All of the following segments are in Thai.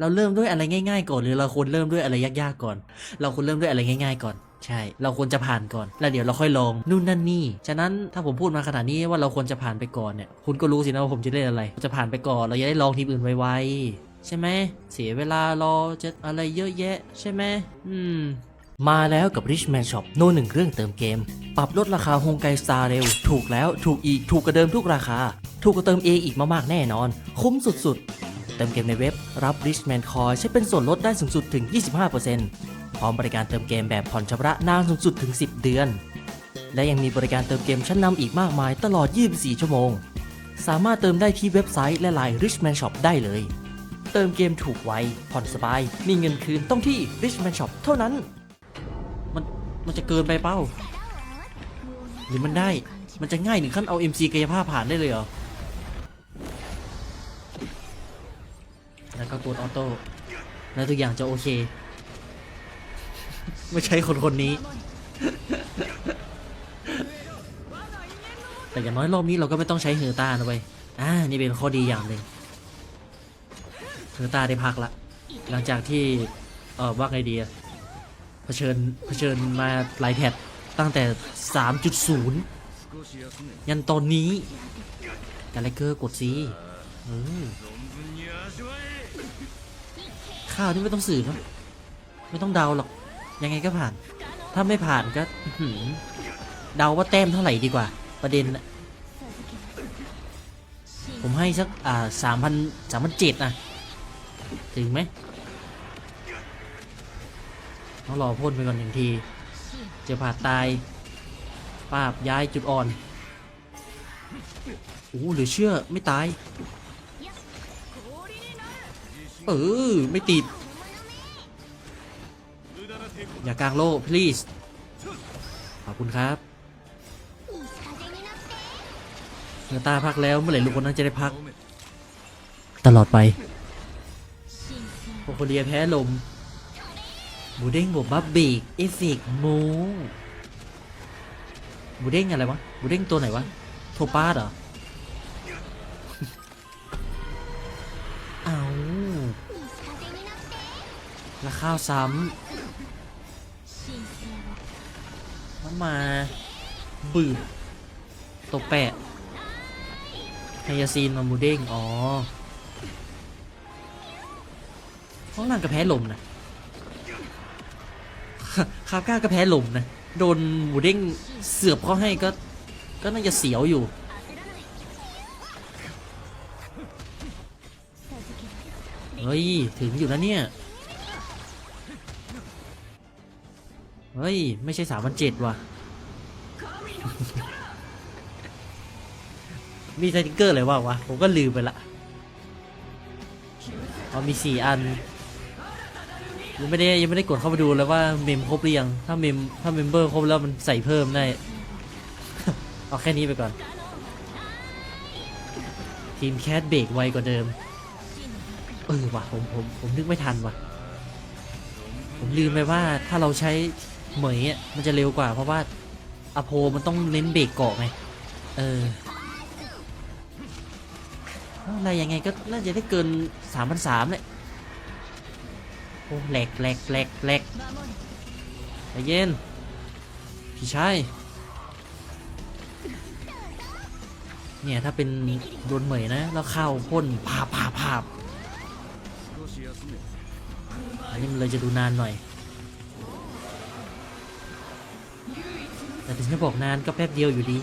เราเริ่มด้วยอะไรง่ายๆก่อนหรือเราควรเริ่มด้วยอะไรยากๆก่อน เราควรเริ่มด้วยอะไรง่าย ๆ ก่อน ใช่ เราควรจะผ่านก่อน แล้วเดี๋ยวเราค่อยลองนู่นนั่นนี่ ฉะนั้นถ้าผมพูดมาขนาดนี้ว่าเราควรจะผ่านไปก่อนเนี่ย คุณก็รู้สินะว่าผมจะเล่นอะไร จะผ่านไปก่อนเราจะได้ลองทีมอื่นไวๆใช่ไหมเสียเวลารอจะอะไรเยอะแยะ ใช่ไหมอืมมาแล้วกับ Richman Shop โนหนึ่งเครื่องเติมเกม ปรับลดราคาฮงไกสตาร์เร็ว ถูกแล้วถูกอีก ถูกกว่าเดิมทุกราคา ถูกกว่าเติมเองอีกมากๆแน่นอน คุ้มสุดๆ ติมเกมในเว็บ รับ Richman Coin ใช้เป็นส่วนลดได้สูงสุดถึง 25%พร้อมบริการเติมเกมแบบผ่อนชำระนานสูงสุดถึง 10 เดือน และยังมีบริการเติมเกมชั้นนำอีกมากมายตลอด 24 ชั่วโมง สามารถเติมได้ที่เว็บไซต์และไลน์ Richman Shop ได้เลย เติมเกมถูกไวผ่อนสบาย มีเงินคืนต้องที่ Richman Shop เท่านั้น มันมันจะเกินไปเป้า หรือมันได้ มันจะง่ายถึงขั้นเอา MC กายภาพผ่านได้เลยเหรอ แล้วก็กดออโต้แล้วทุกอย่างจะโอเค ไม่ใช่คนคนนี้ แต่อย่างน้อยรอบนี้เราก็ไม่ต้องใช้เฮอร์ต้านะเว้ยอ่านี่เป็นข้อดีอย่างหนึ่งเฮอร์ตาได้พักละ หลังจากที่เออว่าไงดีอะเผชิญเผชิญมาหลายแพทตั้งแต่ 3.0 ยันตอนนี้กาเลเกอร์กดซีเออ ข้าวนี่ไม่ต้องสืบนะไม่ต้องเดาหรอก ยังไงก็ผ่าน ถ้าไม่ผ่านก็เดาว่าแต้มเท่าไหร่ดีกว่า ประเด็นผมให้สักอ่าสามพันสามพันเจ็ดนะถึงไหมต้องรอพ่นไปก่อนหนึ่งที เจอผ่าตายปาบย้ายจุดอ่อนโอ้เหรือเชื่อไม่ตาย เออ ไม่ติด อย่ากลางโล่ please ขอบคุณครับเนตาพักแล้วเมื่อไหร่ลูกคนนั้นจะได้พัก ตลอดไปโคโคเรียแพ้ลมหมูเด้งบวกบัฟเบรกเอฟเฟกมหมูเด้งอะไรวะหมูเด้งตัวไหนวะ โทปาเหรอ เอา แล้วข้าวซ้ำแล้วมาบืบตัวแปะไฮยาซีนมามูเด้งอ๋อห้องล่างก็แพ้ลมนะคาบก้าก็แพ้ลมนะ โดนหมูเด้งเสือบเขาให้ก็ ก็น่าจะเสียวอยู่ เฮ้ย ถึงอยู่นะเนี่ย เฮ้ย ไม่ใช่สามพันเจ็ดว่ะ มีสติกเกอร์อะไรวะวะ ผมก็ลืมไปละอ๋อมีสี่อัน ยังไม่ได้ยังไม่ได้กดเข้าไปดูเลยว่าเมมครบหรือยัง ถ้าเมมถ้าเมมเบอร์ครบแล้วมันใส่เพิ่มได้ เอาแค่นี้ไปก่อน ทีมแคทเบรกไวกว่าเดิม เออว่ะผมผมผมนึกไม่ทันว่ะผมลืมไปว่าถ้าเราใช้ เหมยอะมันจะเร็วกว่าเพราะว่าอโพมันต้องเน้นเบรกเกาะไง เอออะไรยังไงก็น่าจะได้เกินสามพันสามเลยโอ้แหลกแหลกแหลกแหลกใจเย็น พี่ชายเนี่ยถ้าเป็นโดนเหมยนะ แล้วเข้าพ่นภาพาพาอันนี้มันเลยจะดูนานหน่อย แต่ถึงจะบอกนานก็แป๊บเดียวอยู่ดี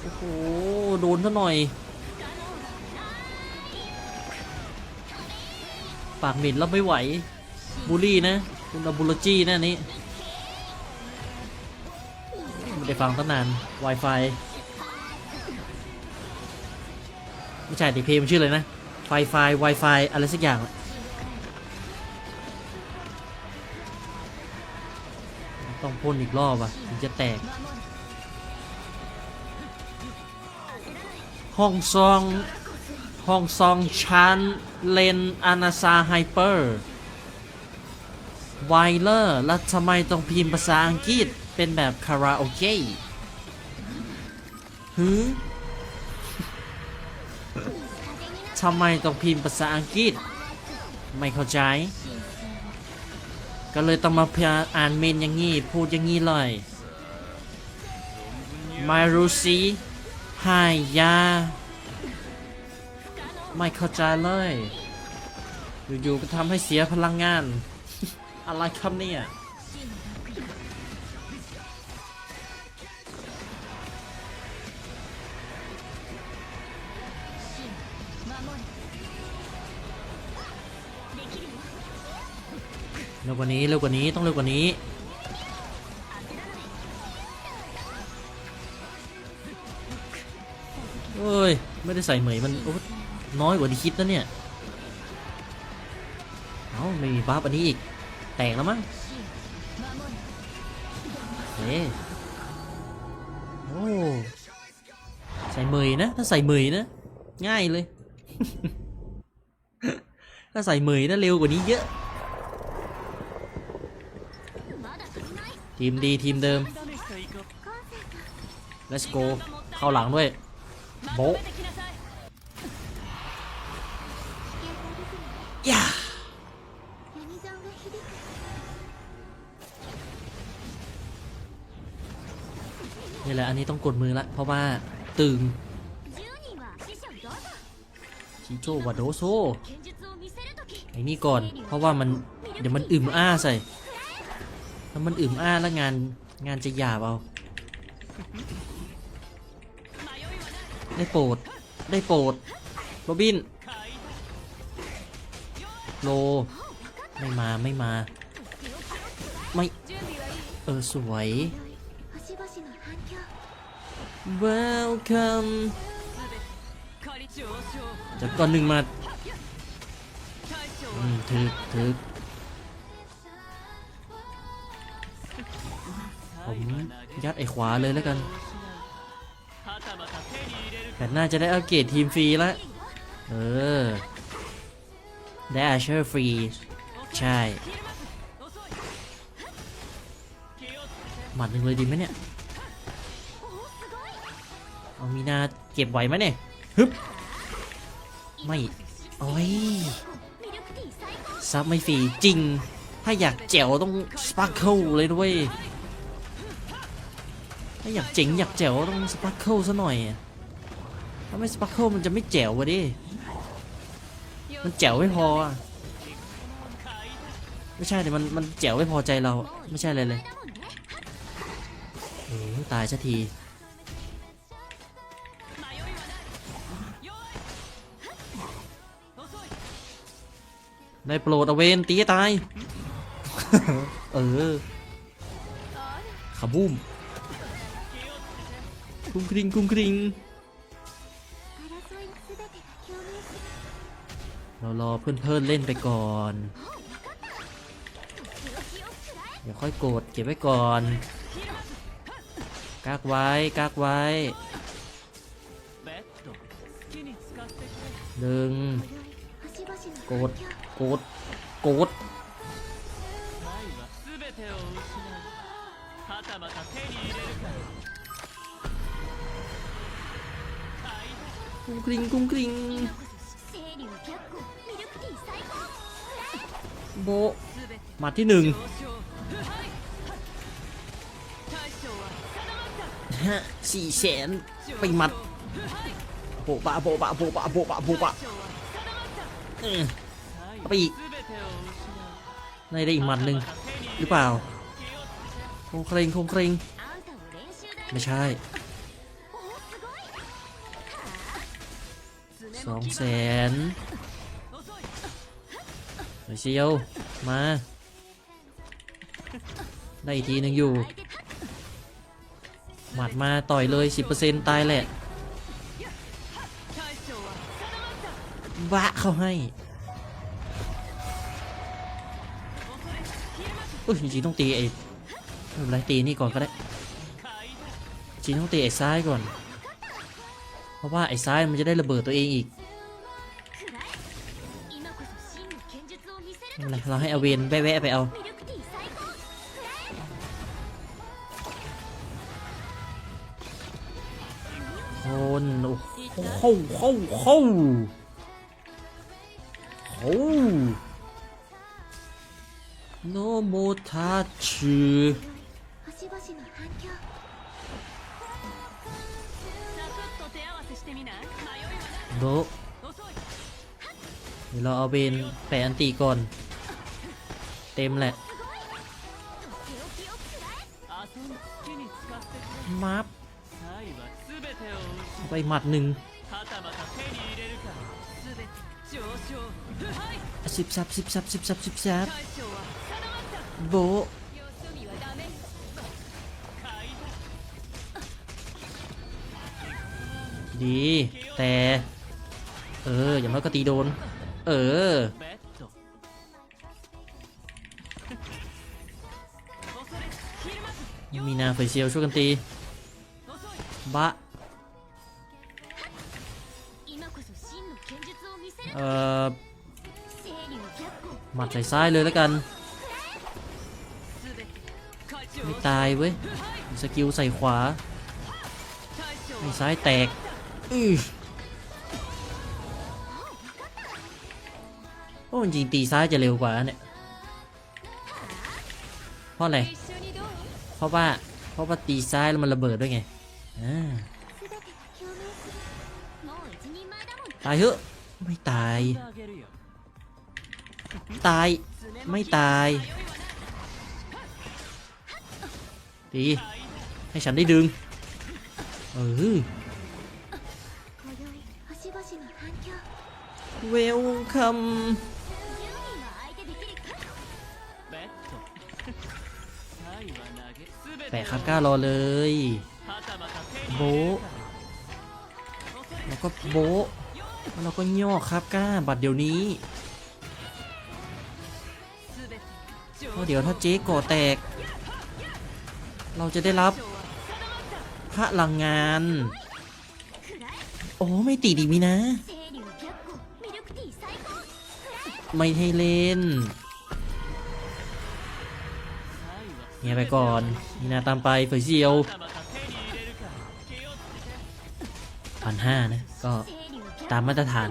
โอ้โหโดนซะหน่อย ปากเหม็นรับไม่ไหว บูลลี่นะคุณอาบูลจี้นะนี้ไม่ได้ฟังตั้งนาน Wi-Fi ไม่ใช่ดิเพลงมันชื่ออะไรนะไฟไฟ Wi-Fi อะไรสักอย่างอะต้อง พ่นอีกรอบอะถึงจะแตก ห้องซองห้องซองชันเลนอานาซาไฮเปอร์ไวเลอร์แล้วทำไมต้องพิมพ์ภาษาอังกฤษเป็นแบบคาราโอเกะฮึทำไมต้องพิมพ์ภาษาอังกฤษ ไม่เข้าใจ ก็เลยต้องมาพยายอ่านเมนอย่างงี้ พูดอย่างงี้เลยไม่รู้สิหายยา ไม่เข้าใจเลย อยู่ๆก็ทำให้เสียพลังงาน อะไรครับเนี่ย กว่านี้เร็วกว่านี้ต้องเร็วกว่านี้เอ้ย ไม่ได้ใส่เหมยมันน้อยกว่าที่คิดนะเนี่ย เอ้าไม่มีบัฟอันนี้อีก แตกแล้วมั้งเฮ้โอ้ใส่เหมยนะ ถ้าใส่เหมยนะ ง่ายเลย ถ้าใส่เหมยนะเร็วกว่านี้เยอะ ทีมดีทีมเดิม let's go เข้าหลังด้วย โบย่านี่แหละ อันนี้ต้องกดมือละ เพราะว่าตึงชิโจวาโดโซไอ้นี่ก่อน เพราะว่ามันเดี๋ยวมันอึมอ้าใส่ ถ้ามันอึมอ้าแล้วงานงานจะหยาบเอา ได้โปรด ได้โปรดโรบิน โล ไม่มาไม่มา ไม่ เออ สวย welcome จากก่อนหนึ่งมา อืมถึกถึก ผมยัดไอ้ขวาเลยแล้วกัน แต่น่าจะได้อัปเกรดทีมฟรีแล้วเออ ได้อาเชอร์ฟรี ใช่ หมัดหนึ่งเลยดีไหมเนี่ย เอามีนาเก็บไหวไหมเนี่ย ฮึบ ไม่โอ้ยซับไม่ฟรีจริง ถ้าอยากแจ๋วต้องสปาร์เคิลเลยด้วย ถ้าอยากเจ๋งอยากแจ๋วต้องสปาร์เคิลซะหน่อย ถ้าไม่สปาร์เคิลมันจะไม่แจ๋ววะดิ มันแจ๋วไม่พออะไม่ใช่แต่มันมันแจ๋วไม่พอใจเรา ไม่ใช่เลยเลยโอ้ตายสักทีได้โปรดอเวนตีตาย เออขบุ้ม กุ้งกริงกุ้งกริงเรารอเพื่อนๆเล่นไปก่อน เดี๋ยวค่อยโกรธเก็บไว้ก่อน กากไว้กากไว้ดึงโกรธโกรธโกร กุ้งกริงกุ้งกริงโบะหมัดที่หนึ่งฮะสี่แสนไปหมัดโปะปะโปะปะโปะปะโปะปะโปะปะเออเอาไปอีกได้ได้อีกหมัดหนึ่งหรือเปล่าโคงเครงโคงเครงไม่ใช่ สองแสนหน่อยเชียว มา ได้อีกทีหนึ่งอยู่ หมัดมาต่อยเลย 10%ตายแหละบะเข้าให้อุ้ยจริงๆต้องตีไอ้ไม่เป็นไรตีนี่ก่อนก็ได้จริงต้องตีไอ้ซ้ายก่อน เพราะว่าไอ้ซ้ายมันจะได้ระเบิดตัวเองอีก เราให้อเวนแวะไปเอาคนโอ้เข้าเข้าเข้าเข้าโนโมทาชิโน เดี๋ยวเราเอาเบนแปะอันตีก่อน เต็มแหละมับไปหมัดหนึ่งสิบสับสิบสับสิบสับสิบสับโบดี แต่ เออ อย่างน้อยก็ตีโดน เออ มีนาเฟเชียวช่วยกันตี บะ เอ่อหมัดใส่ซ้ายเลยแล้วกัน ไม่ตายเว้ย สกิลใส่ขวาใส่ซ้ายแตก อื้อ อ้จริงตีซ้ายจะเร็วกว่าเนี่ย เพราะอะไร เพราะว่า เพราะว่าตีซ้ายแล้วมันระเบิดด้วยไงตายเถอะไม่ตาย ตาย ไม่ตายตีให้ฉันได้ดึง เออเวลคัม แปะคาบก้ารอเลย โบแล้วก็โบแล้วก็ย่อคาบก้าบัตรเดี๋ยวนี้เพราะเดี๋ยวถ้าเจ๊ก่อแตก เราจะได้รับพลังงาน โอ้ไม่ตีดีมีนะ ไม่ให้เล่น งี้ยไปก่อนนีนาตามไปเฟอร์ซียวพันห้านะ ก็ตามมาตรฐาน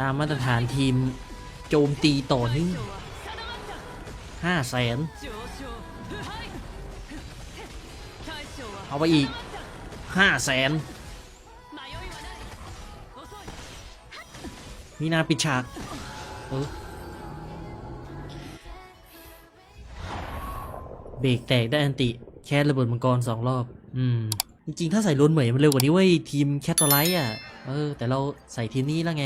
ตามมาตรฐานทีมโจมตีต่อนี่ห้าแสนเอาไปอีกห้าแสนมีนาปิดฉากเออ เบรกแตกได้อันติ แค่ระเบิดมังกรสองรอบ อืม จริงๆ ถ้าใส่โลนเหมยมันเร็วกว่านี้เว้ยทีมแคทตอไลท์อะ เออ แต่เราใส่ทีมนี้แล้วไง